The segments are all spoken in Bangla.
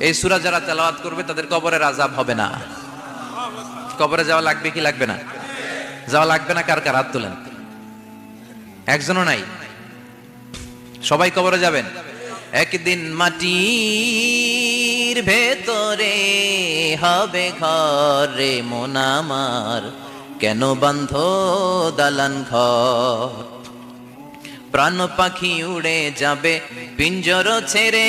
এই সুরা যারা তেলাওয়াত করবে, তাদের কবরের আজাব হবে না। কবরে যাওয়া লাগবে কি লাগবে না? যাওয়া লাগবে না, কার কার হাত তোলেন? একজনও নাই। সবাই কবরে যাবেন। একদিন মাটির ভেতরে হবে ঘরে মোনামার কেন বন্ধ দালান ঘর? প্রাণ পাখি উড়ে যাবে, পিঞ্জর ছেড়ে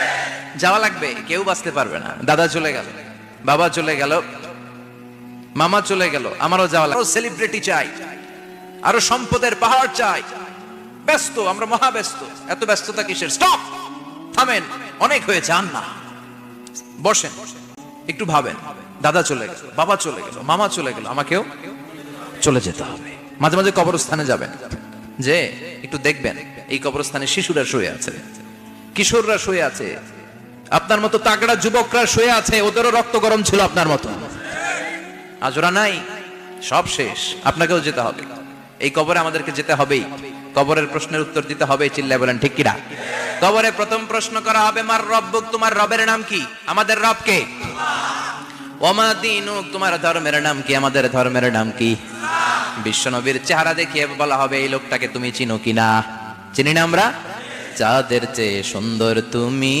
যাওয়া লাগবে, কেউ বাঁচতে পারবে না। দাদা চলে গেল, বাবা চলে গেল, মামা চলে গেল, আমারও যাওয়া লাগবে। সেলিব্রিটি চাই, আরও সম্পদের পাহাড় চাই। ব্যস্ত, আমরা মহা ব্যস্ত এত ব্যস্ততা কিসের? স্টপ থামেন, অনেক হয়েছে, আন না। বসেন, একটু ভাবেন। দাদা চলে গেল, বাবা চলে গেল, মামা চলে গেল, আমাকেও চলে যেতে হবে। মাঝে মাঝে কবরস্থানে যাবেন। যে, একটু দেখবেন, এই কবরস্থানে শিশুরা শুয়ে আছে। কিশোররা শুয়ে আছে আপনার মতো তাগড়া যুবকরা শুয়ে আছে, ওদেরও রক্ত গরম ছিল আপনার মতো। আজ ওরা নাই, সব শেষ, আপনাকেও যেতে হবে। এই কবরে আমাদেরকে যেতে হবেই। কবরের প্রশ্নের উত্তর দিতে হবে, চিল্লায় বলেন, ঠিক কিনা? কবরে প্রথম প্রশ্ন করা হবে, মার রব্বুক, তোমার রবের নাম কি? আমাদের রব কে? ওমা দিনুক, তোমার ধর্মের নাম কি? আমাদের ধর্মের নাম কি? বিশ্বনবীর চেহারা দেখিয়ে বলা হবে, এই লোকটাকে তুমি চিনো কিনা? চিনি না আমরা? যাদের চেয়ে সুন্দর তুমি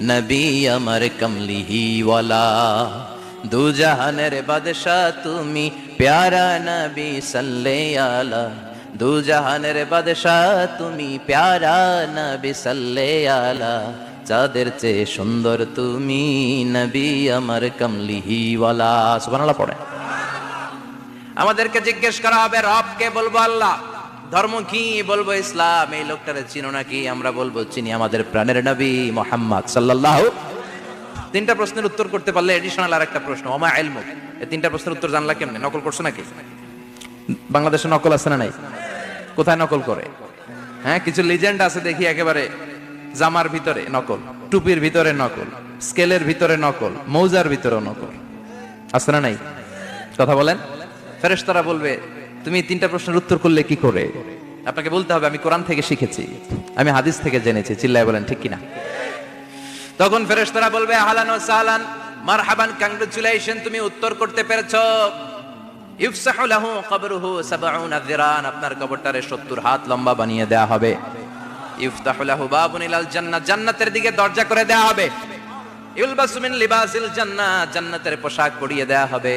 নবী আমার কমলিহি ওয়ালা। দু জাহানের বাদশাহ তুমি প্যারা নবী সাল্লে আলা দু জাহানের বাদশাহ তুমি প্যারা নবী সাল্লে আলা চাঁদের চেয়ে সুন্দর তুমি নবী আমার কমলিহি ওয়ালা। সুবহানাল্লাহ পড়ে। আমাদেরকে জিজ্ঞেস করা হবে, রবকে বলব আল্লাহ ধর্ম কি বলব? ইসলাম, এই লোকটারে চিনো নাকি? আমরা বলব, চিনি আমাদের প্রাণের নবী মোহাম্মদ সাল্লাল্লাহ তিনটা প্রশ্নের উত্তর করতে পারলে এডিশনাল আর একটা প্রশ্ন, ওমা এলমু এই তিনটা প্রশ্নের উত্তর জানলা কেমনে? নকল করছ নাকি? বাংলাদেশে নকল আছে না নাই? কোথায় নকল করে? হ্যাঁ কিছু লিজেন্ড আছে দেখি একেবারে জামার ভিতরে নকল, টুপির ভিতরে নকল, স্কেলের ভিতরে নকল, মৌজার ভিতরে নকল, আছে না নাই? কথা বলেন? ফেরেশতারা বলবে তুমি তিনটা প্রশ্নের উত্তর করলে কি করে? আপনাকে বলতে হবে, আমি কোরআন থেকে শিখেছি, আমি হাদিস থেকে জেনেছি, চিল্লায় বলেন ঠিক কিনা? তখন ফেরেশতারা বলবে, আহলান ও সাহলান, মারহাবান কংগ্রেচুলেশন তুমি উত্তর করতে পেরেছ। ইফসাহু লাহু কবরুহু 70 যিরান আপনার কবরটারে 70 হাত লম্বা বানিয়ে দেয়া হবে। ইফতাহু লাহু বাবুন ইলাল জান্নাত জান্নাতের দিকে দরজা করে দেয়া হবে। ইউলবাসু মিন লিবাসিল জান্নাত জান্নাতের পোশাক পরিয়ে দেয়া হবে।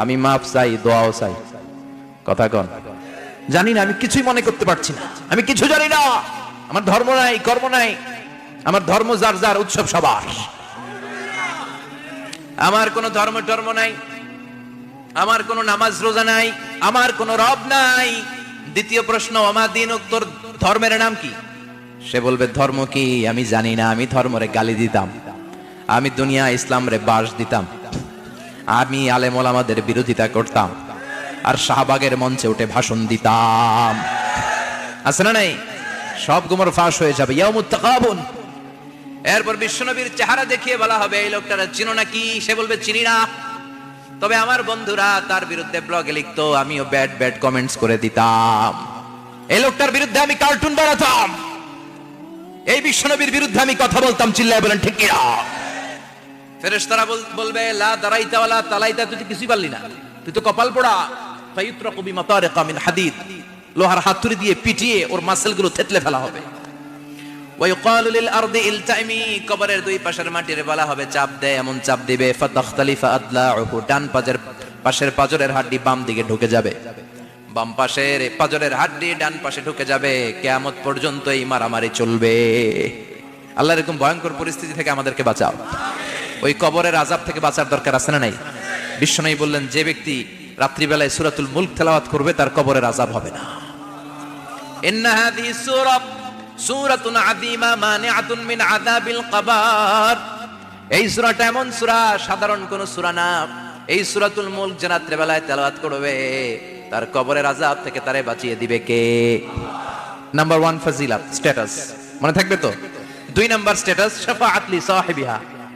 আমি মাফ চাই, দোয়াও চাই। কথা কন। জানি না, আমি কিছুই মনে করতে পারছি না। আমি কিছু জানি না। আমার ধর্ম নাই, কর্ম নাই। আমার ধর্ম যার যার উৎসব সবার। আমার কোনো ধর্ম টর্ম নাই। আমার কোনো নামাজ রোজা নাই। আমার কোনো রব নাই। দ্বিতীয় প্রশ্ন আমার দিন উত্তর ধর্মের নাম কি? সে বলবে, ধর্ম কি? আমি জানি না। আমি ধর্মরে গালি দিতাম। আমি দুনিয়া ইসলাম রে বাস দিতাম। আমি আলেমল আমাদের বিরোধিতা করতাম, আর শাহবাগের মঞ্চে উঠে ভাষণ দিতাম। আছে না নাই? সব গুমর ফাঁস হয়ে যাবে। ইয়ামুত তাকাবুন। এরপর বিশ্বনবীর চেহারা দেখিয়ে বলা হবে, এই লোকটারা চিনো নাকি সে বলবে, চিনি না। তবে আমার বন্ধুরা তার বিরুদ্ধে ব্লগে লিখতো, আমিও ব্যাড ব্যাড কমেন্টস করে দিতাম। এই লোকটার বিরুদ্ধে আমি কার্টুন বানাতাম। এই বিশ্বনবীর বিরুদ্ধে আমি কথা বলতাম, চিল্লায় বলেন, ঠিক কিনা? ফেরেশতারা বল- বলবে লা দারাইতা ওয়ালা তালাইতা তুই তো কিছুই পারলি না তুই তো কপাল পোড়া ফায়ুত্রাকু বিমাতারিকা মিন হাদিদ লোহার হাতুড়ি দিয়ে পিটিয়ে ওর মাসেলগুলো থেতলে ফেলা হবে ويقال للأرض التئمي কবরের দুই পাশের মাটির বলা হবে চাপ দেয় এমন চাপ দিবে ফাতাখতালিফা আদলাউহু ডান পাজের পাশের পাজরের হাড্ডি বাম দিকে ঢুকে যাবে বাম পাশের পাজরের হাড্ডি ডান পাশে ঢুকে যাবে কেয়ামত পর্যন্ত এই মারামারি চলবে আল্লাহ এরকম ভয়ঙ্কর পরিস্থিতি থেকে আমাদেরকে বাঁচাও ওই কবরের আজাব থেকে বাঁচার দরকার আছে না নাই? বিশ্বনয়ী বললেন, যে ব্যক্তি রাত্রিবেলায় সুরাতুল মুলক তেলাওয়াত করবে, তার কবরের আজাব হবে না। এই সুরাটা এমন সুরা, সাধারণ কোন সুরা না। এই সুরাতুল মুলক যে রাত্রিবেলায় তেলাওয়াত করবে, তার কবরের আজাব থেকে তারে বাঁচিয়ে দিবে কে? নাম্বার ওয়ান ফাজিলা স্ট্যাটাস মনে থাকবে তো? দুই নাম্বার স্ট্যাটাস শাফাআত লি সাহিবিহা।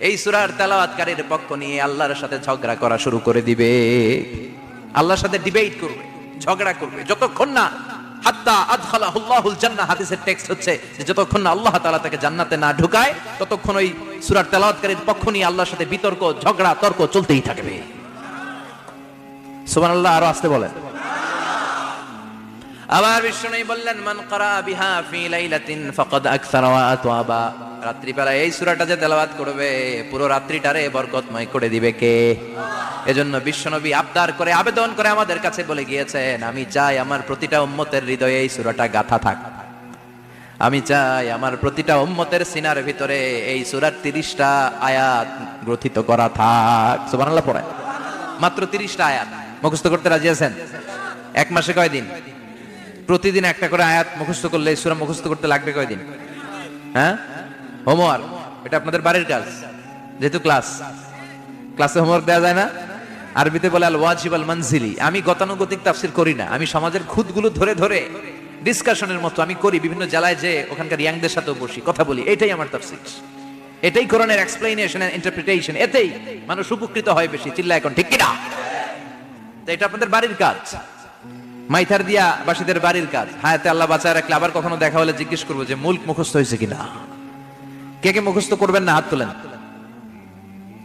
এই সুরার তেলাওয়াতকারীর পক্ষ নিয়ে আল্লাহর সাথে ঝগড়া করা শুরু করে দিবে। আল্লাহর সাথে ডিবেট করবে, ঝগড়া করবে। যতক্ষণ না হাত্তা আদখালাহুল্লাহুল জান্নাহ হাদিসের টেক্সট হচ্ছে যে যতক্ষণ না আল্লাহ তাআলা তাকে জান্নাতে না ঢুকায়, ততক্ষণ ওই সূরার তেলাওয়াতকারীর পক্ষ নিয়ে আল্লাহর সাথে বিতর্ক, ঝগড়া, তর্ক চলতেই থাকবে। সুবহানাল্লাহ, আরও আসতে বলেন। আবার বিষ্ণু বললেন, মান করা বিহা ফি লাইলাতিন ফাকাদ আকসারা ওয়া আতওয়াবা। রাত্রিবেলা এই সূরাটা যে তেলাওয়াত করবে, পুরো রাত্রিটারে বরকতময় করে দিবে কে? এজন্য বিশ্বনবী আবদার করে, আবেদন করে আমাদের কাছে বলে গিয়েছেন, আমি চাই আমার প্রতিটা উম্মতের হৃদয়ে এই সূরাটা গাথা থাক। আমি চাই আমার প্রতিটা উম্মতের সিনার ভিতরে এই সূরার 30টা আয়াত গ্রথিত করা থাক। সুবহানাল্লাহ পড়ে মাত্র 30টা আয়াত। মুখস্থ করতে রাজি আছেন? এক মাসে কয়দিন? প্রতিদিন একটা করে আয়াত মুখস্থ করলে সূরা মুখস্থ করতে লাগবে কয়দিন? হ্যাঁ? হোমওয়ার্ক, এটা আপনাদের বাড়ির কাজ, যেহেতু ক্লাস। ক্লাসে হোমওয়ার্ক দেওয়া যায় না। আরবিতে বলে আল ওয়াজিব আল মানজিলি। আমি গতানুগতিক তাফসির করি না। আমি সমাজের খুদগুলো ধরে ধরে ডিসকাশনের মতো আমি করি, বিভিন্ন জেলায় যে ওখানকার ইয়াংদের সাথেও বসি, কথা বলি। এটাই আমার তাফসির। এটাই কোরআনের এক্সপ্লেনেশন এন্ড ইন্টারপ্রিটেশন এতেই মানুষ উপকৃত হয় বেশি। চিল্লা এখন, ঠিক কিনা? এটা আপনাদের বাড়ির কাজ। মাইথার দিয়া বাসীদের বাড়ির কাজ। হায়াতে আল্লাহ বাঁচায় রাখলে আবার কখনো দেখা হলে জিজ্ঞেস করব যে, মুল্ক মুখস্থ হয়েছে কিনা? কে কে মুখস্থ করবেন না হাত তুলেন?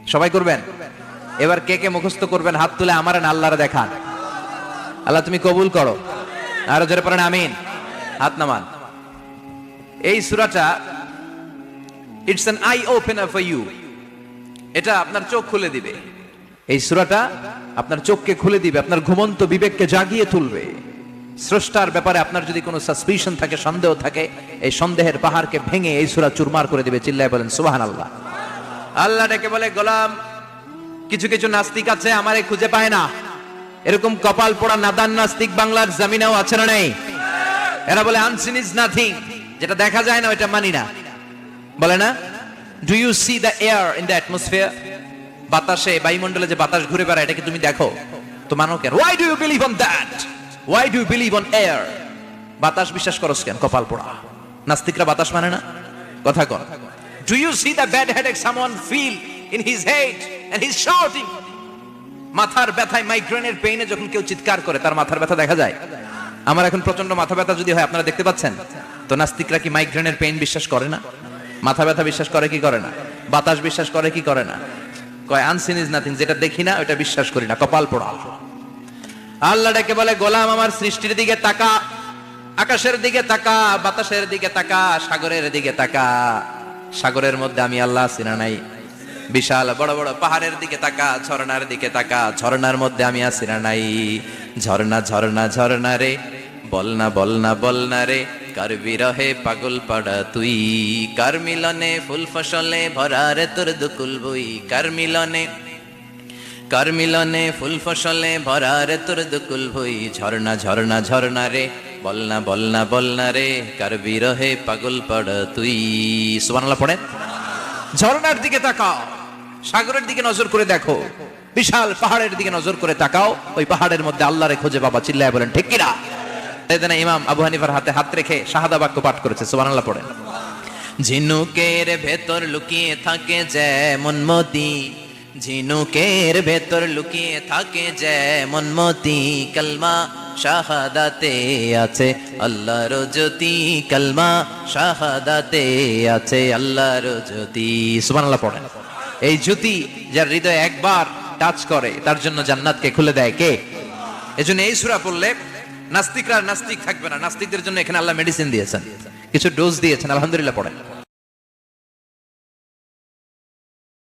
সবাই করবেন? এবার কে কে মুখস্থ করবেন হাত তুলে আমার না আল্লাহরে দেখান। আল্লাহ তুমি কবুল করো। আরও জোরে পড়েন, আমিন। হাত নামান। এই সুরাটা it's an eye opener for you এটা আপনার চোখ খুলে দিবে। এই সুরাটা আপনার চোখকে খুলে দিবে, আপনার ঘুমন্ত বিবেককে জাগিয়ে তুলবে। স্রষ্টার ব্যাপারে আপনার যদি কোনো সাসপিশন থাকে, সন্দেহ থাকে, এই সন্দেহের পাহাড়কে ভেঙে এই সুরা চুরমার করে দিবে, চিল্লায় বলেন সুবাহান আল্লাহ আল্লাহ ডেকে বলে, গোলাম, কিছু কিছু নাস্তিক আছে, আমারে খুঁজে পায় না। এরকম কপাল পোড়া নাদান নাস্তিক বাংলার জমিনেও আছে না নেই। এরা বলে আনসিন ইজ নাথিং যেটা দেখা যায় না, ওইটা মানি না। বলে না do you see the air in the atmosphere বাতাসে, বায়ুমণ্ডলে যে বাতাস ঘুরে বেড়ায় এটাকে তুমি দেখো? তো মানো কেন why do you believe on that why do believe on air বাতাস বিশ্বাস করস কেন কপাল পোড়া। নাস্তিকরা বাতাস মানে না? কথা কর do you see the bad headache someone feel in his head and his shouting মাথার ব্যথায় মাইগ্রেনের পেইনে যখন কেউ চিৎকার করে, তার মাথার ব্যথা দেখা যায়? আমার এখন প্রচণ্ড মাথা ব্যথা যদি হয়, আপনারা দেখতে পাচ্ছেন? তো নাস্তিকরা কি মাইগ্রেনের পেইন বিশ্বাস করে না? মাথা ব্যথা বিশ্বাস করে কি করে না? বাতাস বিশ্বাস করে কি করে না? কয় আনসিন ইজ নাথিং যেটা দেখি না ওটা বিশ্বাস করি না, কপাল পোড়া। আল্লাহ ডেকে বলে, গোলাম আমার সৃষ্টির দিকে তাকা, আকাশের দিকে তাকা, বাতাসের দিকে তাকা, সাগরের দিকে তাকা। সাগরের মধ্যে আমি আল্লাহ আছি না নাই। বিশাল বড় বড় পাহাড়ের দিকে তাকা, ঝর্ণার দিকে তাকা। ঝর্ণার মধ্যে আমি আছি না নাই। ঝর্ণা ঝর্ণা ঝর্ণা রে বলনা বলনা বলনা রে, কার বিরহে পাগল পাড়া তুই? কার মিলনে ফুল ফসলে ভরা রে তোর দুকুল বই? কার মিলনে কার মিলনে ফুল ফসলে ভরা রে তোর দুকুল ভই, ঝর্ণা ঝর্ণা ঝর্ণা রে, বলনা বলনা বলনা রে, কার বিরহে পাগল পাড়া তুই। সুবহানাল্লাহ পড়েন ঝর্ণার দিকে তাকাও, সাগরের দিকে নজর করে দেখো। বিশাল পাহাড়ের দিকে নজর করে তাকাও, ওই পাহাড়ের মধ্যে আল্লাহরে খোঁজে বাবা চিল্লায় বলেন, ঠিক কিনা সেদিন ইমাম আবু হানিফার হাতে হাত রেখে শাহাদা বাক্য পাঠ করেছে, সুবহানাল্লাহ পড়েন ঝিনুকের ভেতর লুকিয়ে থাকে যেমন মতি ঝিনুকের ভেতর লুকিয়ে থাকে যেমন মতি কলমা, শাহাদাতে আছে আল্লাহর জ্যোতি, কলমা, শাহাদাতে আছে আল্লাহর জ্যোতি। সুবহানাল্লাহ পড়েন। এই জ্যোতি যার হৃদয় একবার টাচ করে, তার জন্য জান্নাতকে খুলে দেয় কে? এজন্য এই সূরা পড়লে নাস্তিকরা নাস্তিক থাকবে না। নাস্তিকদের জন্য এখানে আল্লাহ মেডিসিন দিয়েছেন। কিছু ডোজ দিয়েছেন। আলহামদুলিল্লাহ পড়েন।